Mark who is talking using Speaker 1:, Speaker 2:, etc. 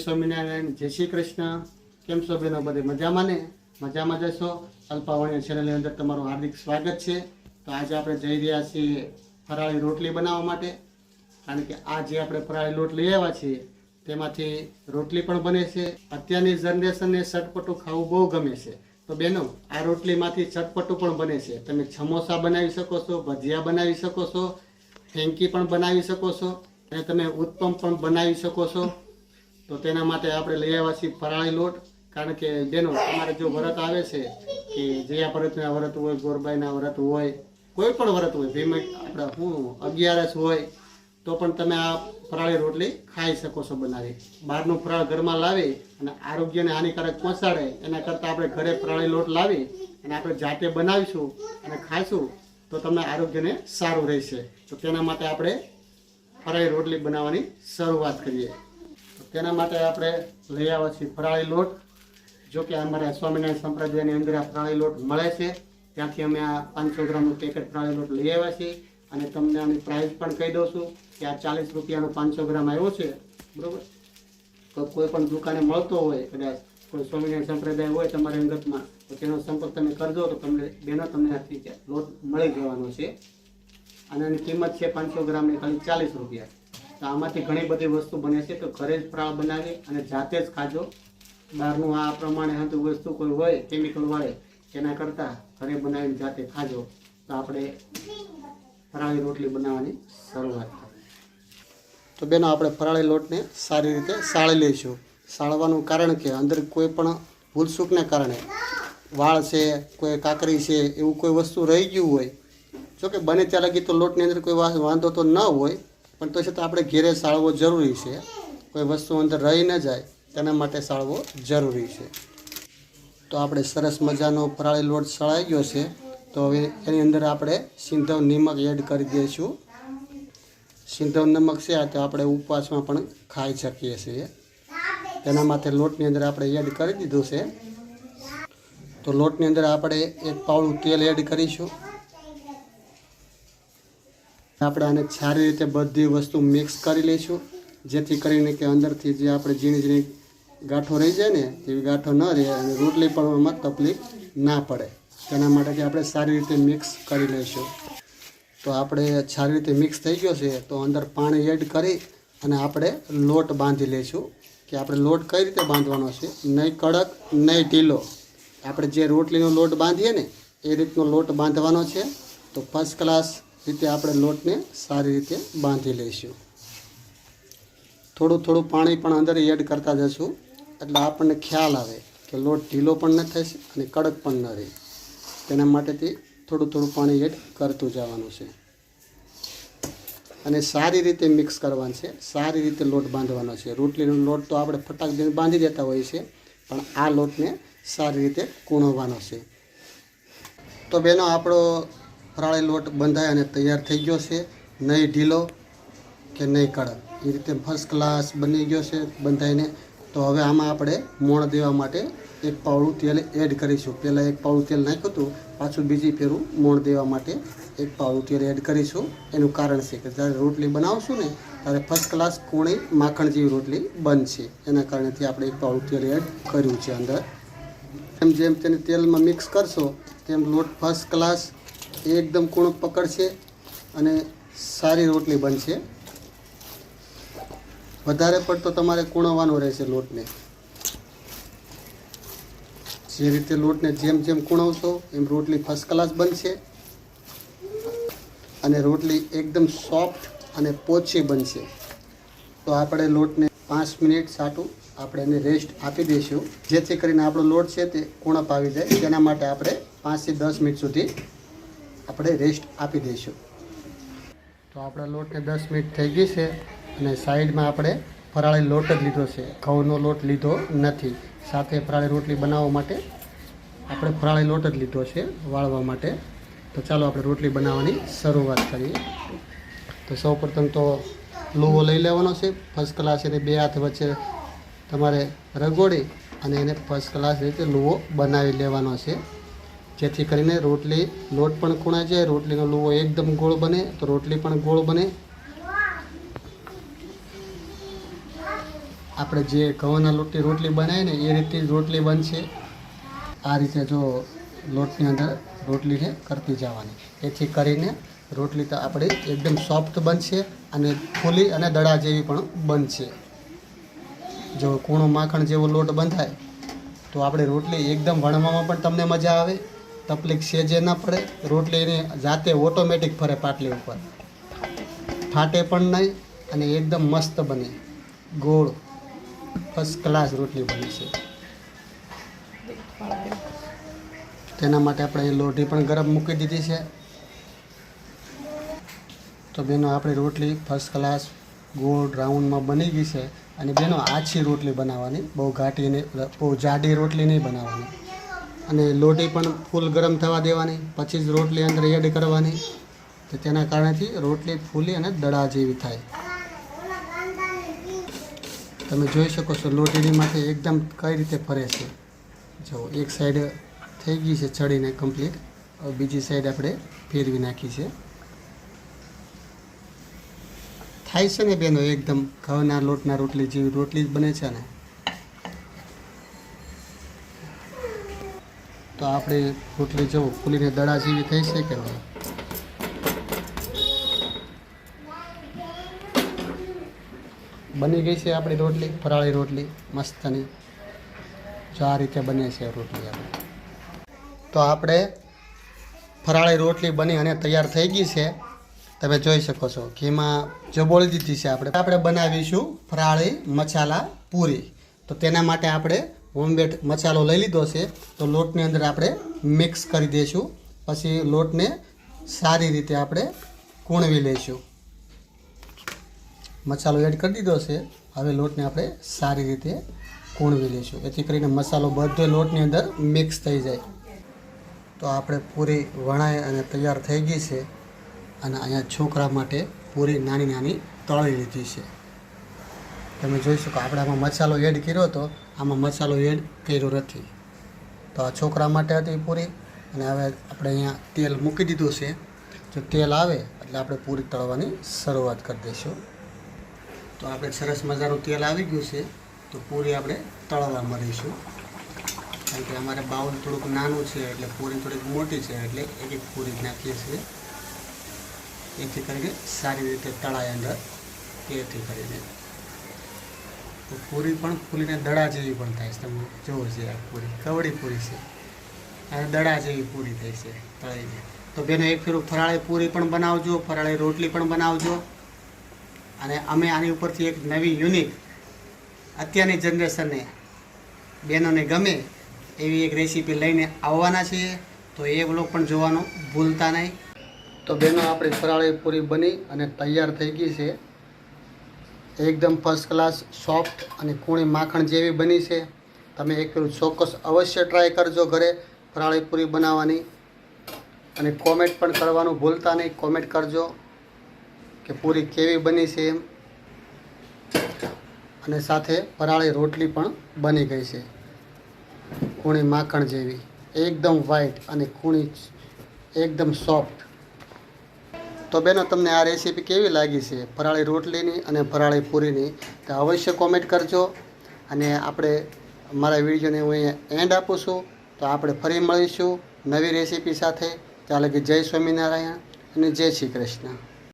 Speaker 1: સ્વામિનારાયણ, જય શ્રી કૃષ્ણ. કેમ છો બેનો બધે મજામાં ને? મજામાં જશો અલ્પાવણીય ચેનલની અંદર તમારું હાર્દિક સ્વાગત છે. તો આજે આપણે જઈ રહ્યા છીએ ફરાળી રોટલી બનાવવા માટે. કારણ કે આ જે આપણે ફરાળી લોટ લઈ આવ્યા છીએ, તેમાંથી રોટલી પણ બને છે. અત્યારની જનરેશનને ચટપટું ખાવું બહુ ગમે છે. તો બેનો આ રોટલીમાંથી ચટપટું પણ બને છે. તમે સમોસા બનાવી શકો છો, ભજીયા બનાવી શકો છો, ફેંકી પણ બનાવી શકો છો, અને તમે ઉત્પમ પણ બનાવી શકો છો. તો તેના માટે આપણે લઈ આવ્યા છીએ ફરાળી લોટ. કારણ કે બેનો, તમારે જો વ્રત આવે છે, કે જયા ભરતના વ્રત હોય, ગોરબાઈના વ્રત હોય, કોઈ પણ વ્રત હોય, ભીમ આપણે શું અગિયારસ હોય, તો પણ તમે આ ફરાળી રોટલી ખાઈ શકો છો બનાવી. બહારનું ફરાળ ઘરમાં લાવી અને આરોગ્યને હાનિકારક પહોંચાડે, એના કરતાં આપણે ઘરે ફરાળી લોટ લાવી અને આપણે જાતે બનાવીશું અને ખાઈશું, તો તમને આરોગ્યને સારું રહેશે. તો તેના માટે આપણે ફરાળી રોટલી બનાવવાની શરૂઆત કરીએ. તેના માટે આપણે લઈ આવ્યા છીએ ફરાળી લોટ. જો કે અમારા સ્વામિનારાયણ સંપ્રદાયની અંદર આ ફરાળી લોટ મળે છે. ત્યાંથી અમે આ પાંચસો ગ્રામનું પેકેટ ફરાળી લોટ લઈ આવ્યા છીએ. અને તમને આની પ્રાઇસ પણ કહી દઉં છું કે આ ચાલીસ રૂપિયાનો પાંચસો ગ્રામ આવ્યો છે. બરાબર? તો કોઈ પણ દુકાને મળતો હોય, કદાચ કોઈ સ્વામિનારાયણ સંપ્રદાય હોય તમારી અંગતમાં, તો તેનો સંપર્ક તમે કરજો તો તમને, બેનો તમને આથી લોટ મળી જવાનો છે. અને એની કિંમત છે પાંચસો ગ્રામની ખાલી ચાલીસ રૂપિયા. તો આમાંથી ઘણી બધી વસ્તુ બને છે તો ઘરે જ ફરાળ બનાવી અને જાતે જ ખાજો. બહારનું આ પ્રમાણે હતું વસ્તુ કોઈ હોય કેમિકલ વાળે, તેના કરતાં ઘરે બનાવીને જાતે ખાજો. તો આપણે ફરાળી રોટલી બનાવવાની શરૂઆત થાય. તો બેનો, આપણે ફરાળી લોટને સારી રીતે સાળી લઈશું. સાળવાનું કારણ કે અંદર કોઈ પણ ભૂલસૂકને કારણે વાળ છે, કોઈ કાકરી છે, એવું કોઈ વસ્તુ રહી ગયું હોય, જો કે બને ત્યાં લગી તો લોટની અંદર કોઈ વાંધો તો ન હોય પણ તો છતાં આપણે ઘેરે સાળવો જરૂરી છે. કોઈ વસ્તુ અંદર રહી ન જાય, તેના માટે સાળવો જરૂરી છે. તો આપણે સરસ મજાનો પરાળી લોટ સળાઈ ગયો છે. તો હવે એની અંદર આપણે સિંધવ નિમક એડ કરી દઈશું. સિંધવ નમક છે આ તો આપણે ઉપવાસમાં પણ ખાઈ શકીએ છીએ. તેના માટે લોટની અંદર આપણે એડ કરી દીધું છે. તો લોટની અંદર આપણે એક પાવડું તેલ એડ કરીશું. આપણે આને સારી રીતે બધી વસ્તુ મિક્સ કરી લઈશું. જેથી કરીને કે અંદરથી જે આપણે ઝીણી ઝીણી ગાંઠો રહી જાય ને, એવી ગાંઠો ન રહે અને રોટલી પણ તકલીફ ના પડે. તેના માટેથી આપણે સારી રીતે મિક્સ કરી લઈશું. તો આપણે સારી રીતે મિક્સ થઈ ગયો છે, તો અંદર પાણી એડ કરી અને આપણે લોટ બાંધી લઈશું. કે આપણે લોટ કઈ રીતે બાંધવાનો છે? નહીં કડક, નહીં ઢીલો. આપણે જે રોટલીનો લોટ બાંધીએ ને, એ રીતનો લોટ બાંધવાનો છે. તો ફર્સ્ટ ક્લાસ રીતે આપણે લોટને સારી રીતે બાંધી લઈશું. થોડું થોડું પાણી પણ અંદર એડ કરતા જશું. એટલે આપણને ખ્યાલ આવે કે લોટ ઢીલો પણ ન થશે અને કડક પણ ન રહે. તેના માટેથી થોડું થોડું પાણી એડ કરતું જવાનું છે. અને સારી રીતે મિક્સ કરવાનું છે. સારી રીતે લોટ બાંધવાનો છે. રોટલીનો લોટ તો આપણે ફટાક દઈને બાંધી દેતા હોઈએ છીએ, પણ આ લોટને સારી રીતે કૂણવવાનો છે. તો બેનો, આપણો ફરાળી લોટ બંધાય અને તૈયાર થઈ ગયો છે. નહીં ઢીલો કે નહીં કડક. એ રીતે ફર્સ્ટ ક્લાસ બની ગયો છે બંધાઈને. તો હવે આમાં આપણે મોણ દેવા માટે એક પાવડું તેલ એડ કરીશું. પહેલાં એક પાવડું તેલ નાખ્યું હતું, પાછું બીજી ફેરું મોણ દેવા માટે એક પાવડું તેલ એડ કરીશું. એનું કારણ છે કે જ્યારે રોટલી બનાવશું ને, ત્યારે ફર્સ્ટ ક્લાસ કોણી માખણ જેવી રોટલી બનશે. એના કારણેથી આપણે એક પાવડું તેલ એડ કર્યું છે અંદર. એમ જેમ તેને તેલમાં મિક્સ કરશો, તેમ લોટ ફર્સ્ટ ક્લાસ એકદમ કૂણું પકડશે અને સારી રોટલી બનશે. વધારે પડતો તમારે કૂણવવાનો રહેશે લોટને. જે રીતે લોટને જેમ જેમ કૂણવશો, એમ રોટલી ફર્સ્ટ ક્લાસ બનશે. અને રોટલી એકદમ સોફ્ટ અને પોચી બનશે. તો આપણે લોટને પાંચ મિનિટ સાટું આપણે એને રેસ્ટ આપી દઈશું. જેથી કરીને આપણો લોટ છે તે કુણપ આવી જાય. તેના માટે આપણે પાંચથી દસ મિનિટ સુધી આપણે રેસ્ટ આપી દઈશું. તો આપણા લોટને દસ મિનિટ થઈ ગઈ છે અને સાઈડમાં આપણે ફરાળી લોટ જ લીધો છે. ઘઉંનો લોટ લીધો નથી. સાથે ફરાળી રોટલી બનાવવા માટે આપણે ફરાળી લોટ જ લીધો છે વાળવા માટે. તો ચાલો આપણે રોટલી બનાવવાની શરૂઆત કરીએ. તો સૌપ્રથમ તો લોહો લઈ લેવાનો છે. ફર્સ્ટ ક્લાસ એને બે હાથ વચ્ચે તમારે રગોડી અને એને ફર્સ્ટ ક્લાસ રીતે લોહો બનાવી લેવાનો છે. જેથી કરીને રોટલી લોટ પણ ખૂણાઈ જાય, રોટલીનો લુવો એકદમ ગોળ બને, તો રોટલી પણ ગોળ બને. આપણે જે ઘઉંના લોટની રોટલી બનાવીએ ને, એ રીતની રોટલી બનશે. આ રીતે જો લોટની અંદર રોટલીને કરતી જવાની. એથી કરીને રોટલી તો આપણી એકદમ સોફ્ટ બનશે અને ફૂલી અને દડા જેવી પણ બનશે. જો કૂણું માખણ જેવો લોટ બંધાય, તો આપણે રોટલી એકદમ વણવામાં પણ તમને મજા આવે. તકલીફ સેજે ન પડે, રોટલી એની જાતે ઓટોમેટિક ફરે પાટલી ઉપર. ફાટે પણ નહીં અને એકદમ મસ્ત બને. ગોળ ફર્સ્ટ ક્લાસ રોટલી બને છે. તેના માટે આપણે લોઢી પણ ગરમ મૂકી દીધી છે. તો બેનો, આપણી રોટલી ફર્સ્ટ ક્લાસ ગોળ રાઉન્ડમાં બની ગઈ છે અને બેનો, આછી રોટલી બનાવવાની. બહુ ઘાટી નહીં બહુ જાડી રોટલી નહીં બનાવવાની. અને લોટી પણ ફૂલ ગરમ થવા દેવાની, પછી જ રોટલી અંદર એડ કરવાની. તો તેના કારણેથી રોટલી ફૂલી અને દડા જેવી થાય. તમે જોઈ શકો છો લોટીની માથે એકદમ કઈ રીતે ફરે છે. જો, એક સાઈડ થઈ ગઈ છે ચડીને કમ્પ્લીટ હવે બીજી સાઈડ આપણે ફેરવી નાખી છે. થાય છે ને બેનો, એકદમ ઘઉંના લોટના રોટલી જેવી રોટલી જ બને છે ને? તો આપણે રોટલી જો ફૂલીને દડા જેવી થઈ છે કે બની ગઈ છે આપણી રોટલી, ફરાળી રોટલી, મસ્તની. જો આ રીતે બને છે રોટલી આપણે તો આપણે ફરાળી રોટલી બની અને તૈયાર થઈ ગઈ છે. તમે જોઈ શકો છો ઘીમાં જબોળી બોળી દીધી છે આપણે. આપણે બનાવીશું ફરાળી મસાલા પૂરી. તો તેના માટે આપણે હોમમેડ મસાલો લઈ લીધો છે, તો લોટની અંદર આપણે મિક્સ કરી દઈશું. પછી લોટને સારી રીતે આપણે કૂણવી લઈશું. મસાલો એડ કરી દીધો છે, હવે લોટને આપણે સારી રીતે કૂણવી લઈશું. એથી કરીને મસાલો બધો લોટની અંદર મિક્સ થઈ જાય. તો આપણે પૂરી વણાઈ અને તૈયાર થઈ ગઈ છે, અને અહીંયા છોકરા માટે પૂરી નાની નાની તળી લીધી છે. તમે જોઈ શકો, આપણે આમાં મસાલો એડ કર્યો હતો. આમાં મસાલો એડ કર્યો નથી. તો આ છોકરા માટે હતી પૂરી. અને હવે આપણે અહીંયા તેલ મૂકી દીધું છે. જો તેલ આવે, એટલે આપણે પૂરી તળવાની શરૂઆત કરી દઈશું. તો આપણે સરસ મજાનું તેલ આવી ગયું છે. તો પૂરી આપણે તળવા મળીશું. કારણ કે અમારે બાઉલ થોડુંક નાનું છે, એટલે પૂરી થોડીક મોટી છે, એટલે એક એક પૂરી નાખીએ છીએ. એથી કરીને સારી રીતે તળાય અંદર. એથી કરીને. પૂરી પણ ફૂલીને દડા જેવી પણ થાય છે. તમે જુઓ છે આ પૂરી. કવડી પૂરી છે. અને દડા જેવી પૂરી થઈ છે તળીને તો બેનો એક ફેરું ફરાળી પૂરી પણ બનાવજો, ફરાળી રોટલી પણ બનાવજો. અને અમે આની ઉપરથી એક નવી યુનિક અત્યારની જનરેશનને બહેનોને ગમે એવી એક રેસીપી લઈને આવવાના છીએ. તો એ વ્લોગ પણ જોવાનું ભૂલતા નહીં. તો બહેનો આપણી ફરાળી પૂરી બની અને તૈયાર થઈ ગઈ છે. એકદમ ફર્સ્ટ ક્લાસ સોફ્ટ અને કૂણી માખણ જેવી બની છે. તમે એક ચોક્કસ અવશ્ય ટ્રાય કરજો ઘરે. ફરાળી પૂરી બનાવવાની. અને કોમેન્ટ પણ કરવાનું ભૂલતા નહીં. કોમેન્ટ કરજો કે પૂરી કેવી બની છે એમ. અને સાથે ફરાળી રોટલી પણ બની ગઈ છે. કૂણી માખણ જેવી. એકદમ વ્હાઈટ અને કૂણી એકદમ સોફ્ટ તો બેનો, તમને આ રેસીપી કેવી લાગી છે? ફરાળી રોટલીની અને ફરાળી પૂરીની? તો અવશ્ય કોમેન્ટ કરજો. અને આપણે, મારા વિડીયોને હું અહીંયા એન્ડ આપું છું. તો આપણે ફરી મળીશું નવી રેસીપી સાથે. ત્યાં કે જય સ્વામિનારાયણ અને જય શ્રી કૃષ્ણ.